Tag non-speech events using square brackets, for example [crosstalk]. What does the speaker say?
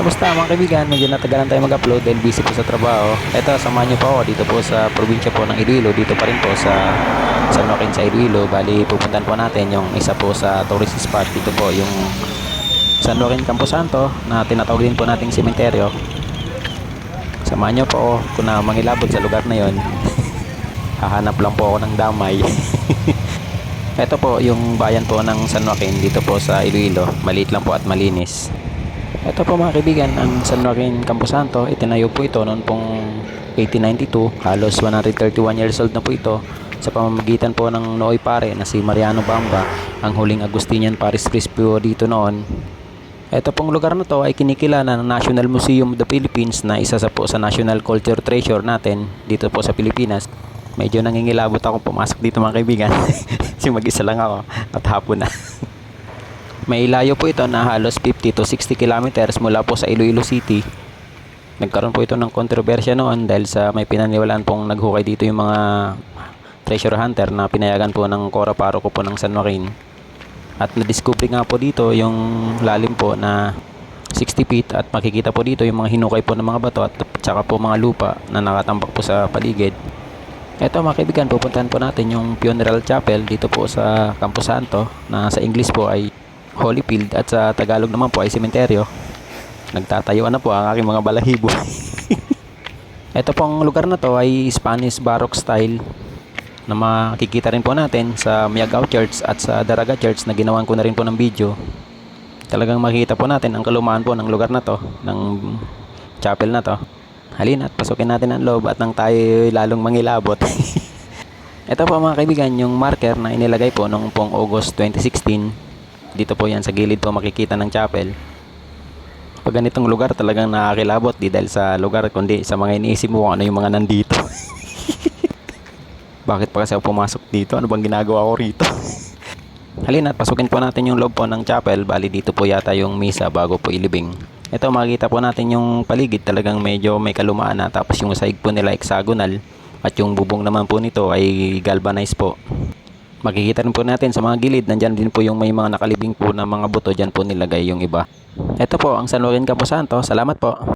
Kamusta mga kaibigan? Medyo natagalan tayo mag-upload dahil busy po sa trabaho. Ito, samahan niyo po ako dito po sa probinsya po ng Iloilo. Dito pa rin po sa San Joaquin sa Iloilo. Bali, pupuntan po natin yung isa po sa tourist spot. Dito po yung San Joaquin Camposanto na tinatawag din po nating sementeryo. Samahan niyo po kung na mangilabot sa lugar na yon. [laughs] Hahanap lang po ako ng damay. [laughs] Ito po yung bayan po ng San Joaquin dito po sa Iloilo. Maliit lang po at malinis. Ito po mga kaibigan, ang San Joaquin Camposanto, itinayo po ito noon pong 1892. Halos 131 years old na po ito sa pamamagitan po ng Nooy Pare na si Mariano Bamba, ang huling Agustinian Paris Priest dito noon. Ito pong lugar na to ay kinikilala ng National Museum of the Philippines na isa sa po sa National Culture Treasure natin dito po sa Pilipinas. Medyo nangingilabot ako pumasok dito mga kaibigan. [laughs] Kasi mag-isa lang ako at hapon na. [laughs] May layo po ito na halos 50 to 60 kilometers mula po sa Iloilo City. Nagkaroon po ito ng kontrobersya noon dahil sa may pinaniwalaan pong naghukay dito yung mga treasure hunter na pinayagan po ng Cora Paroko po ng San Joaquin. At na-discover nga po dito yung lalim po na 60 feet at makikita po dito yung mga hinukay po ng mga bato at saka po mga lupa na nakatambak po sa paligid. Ito mga kaibigan, pupuntahan po natin yung Funeral Chapel dito po sa Camposanto na sa English po ay Holyfield at sa Tagalog naman po ay sementeryo. Nagtatayuan na po ang aking mga balahibo. [laughs] Ito pong lugar na to ay Spanish Baroque style na makikita rin po natin sa Miagao Church at sa Daraga Church na ginawan ko na rin po ng video. Talagang makikita po natin ang kalumaan po ng lugar na to, ng chapel na to. Halina at pasukin natin ang loob at nang tayo lalong mangilabot. [laughs] Ito po mga kaibigan, yung marker na inilagay po noong pong August 2016 dito po yan sa gilid po makikita ng chapel. Pag ganitong lugar talagang nakakilabot di dahil sa lugar kundi sa mga iniisip mo ano yung mga nandito. [laughs] Bakit pa kasi ako pumasok dito? Ano bang ginagawa ko rito? [laughs] Halina pasukin po natin yung loob po ng chapel. Bali dito po yata yung misa bago po ilibing. Ito makikita po natin yung paligid talagang medyo may kalumaan na tapos yung saig po nila hexagonal at yung bubong naman po nito ay galvanized po. Makikita rin po natin sa mga gilid, nandyan din po yung may mga nakalibing po na mga buto, dyan po nilagay yung iba. Ito po ang San Joaquin Camposanto. Salamat po.